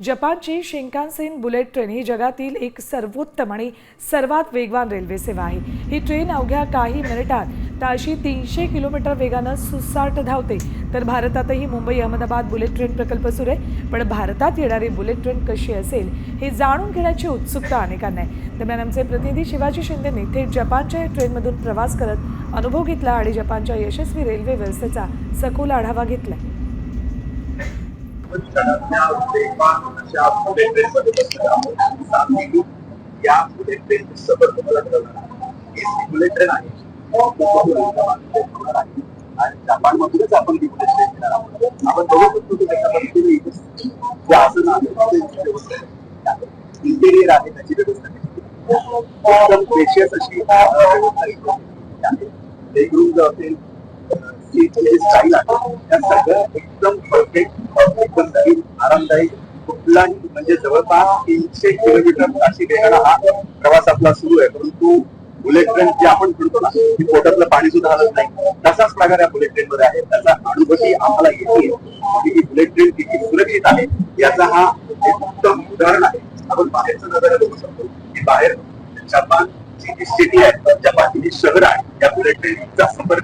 जपानची Shinkansen bullet train ही जगातील एक सर्वोत्तम आणि सर्वात वेगवान रेल्वे सेवा आहे. ही ट्रेन अवघ्या काही मिनिटात ताशी तीनशे किलोमीटर वेगानं सुसाट धावते. तर भारतातही मुंबई अहमदाबाद बुलेट ट्रेन प्रकल्प सुरू आहे. पण भारतात येणारी बुलेट ट्रेन कशी असेल हे जाणून घेण्याची उत्सुकता अनेकांना आहे. दरम्यान आमचे प्रतिनिधी शिवाजी शिंदेने थेट जपानच्या या ट्रेनमधून प्रवास करत अनुभव घेतला आणि जपानच्या यशस्वी रेल्वे व्यवस्थेचा सखोल आढावा घेतला जगातल्या वेगवान अशा बुलेट ट्रेनमध्ये बसलेलो आहोत. सातवी या बुलेट सफर तुम्हाला कळणार बुलेट ट्रेन आहे आपण ती बुलेट ट्रेन घेणार आहोत आपण बघू शकतो की त्याच्या पद्धतीने जे आसन आहे त्याची व्यवस्था इंटेरियर आहे त्याची व्यवस्था एकदम प्रेशियस अशी व्यवस्था रूम असेल सीटची जी स्टाईल आहे त्या सगळं एकदम परफेक्ट एकदम नवीन आरामदायी. कुठलाही म्हणजे जवळपास तीनशे किलोमीटर ताशी वेगाने हा प्रवास आपला सुरू आहे. परंतु बुलेट ट्रेन जे आपण फिरतो ना की पोटातलं पाणी सुद्धा हलत नाही. तसाच प्रकार या बुलेट ट्रेन मध्ये आहे. त्याचा अनुभवही आम्हाला येते. की बुलेट ट्रेन किती सुरक्षित आहे याचा हा एक उत्तम उदाहरण आहे. आपण बाहेरचा नजारा बघू शकतो. की बाहेर जपान जी सिटी आहे जपान जी शहर आहे या बुलेट ट्रेनचा संपर्क